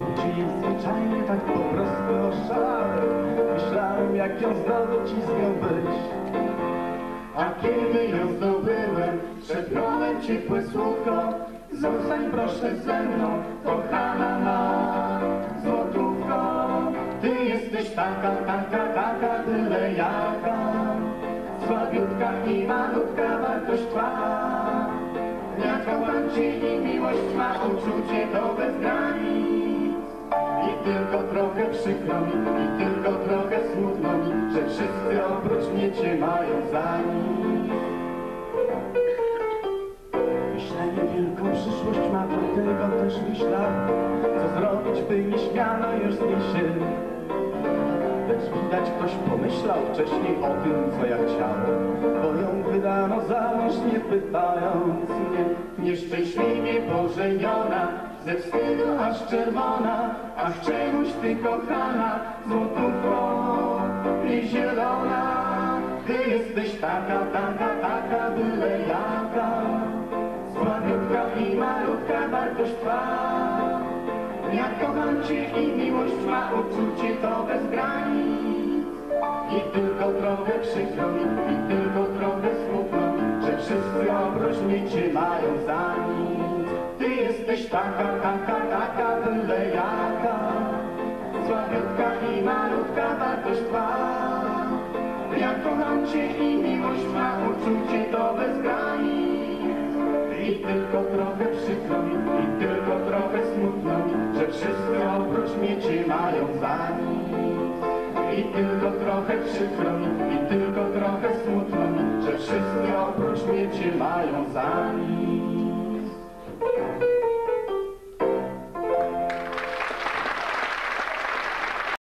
Dziś zwyczajnie tak po prostu oszalał Myślałem jak ją znowu ciskał być. A kiedy ją zdobyłem Szepnąłem ciepłe słówko Zostań proszę ze mną Kochana ma Złotówko. Ty jesteś taka, taka, taka Byle jaka. Słabiutka i malutka Wartość twa miłość ma uczucie to bez granic I tylko trochę przykro mi, i tylko trochę smutno mi Że wszyscy oprócz mnie Cię mają za nic. Myślenie wielką przyszłość ma, dlatego też myślałem Co zrobić, by nie śmiano już z się. Lecz widać ktoś pomyślał wcześniej o tym, co ja chciałem Bo ją wydano za mąż, nie pytając Nieszczęśliwie pożeniona, ze wstydu aż czerwona Ach, czemuś ty kochana, złotówko i zielona. Ty jesteś taka, taka, taka, byle jaka Słabiutka i malutka, wartość twa. Ja kocham Cię i miłość ma uczucie to bez granic I tylko trochę przykro wszyscy mnie Cię mają za nic. Ty jesteś taka, taka, taka, byle jaka. Słabiutka i malutka wartość Twa Ja kocham Cię i miłość ma uczucie to bez granic. I tylko trochę przykro mi, i tylko trochę smutno mi, że wszyscy oprócz mnie Cię mają za nic. I tylko trochę przykro mi, vai ousar.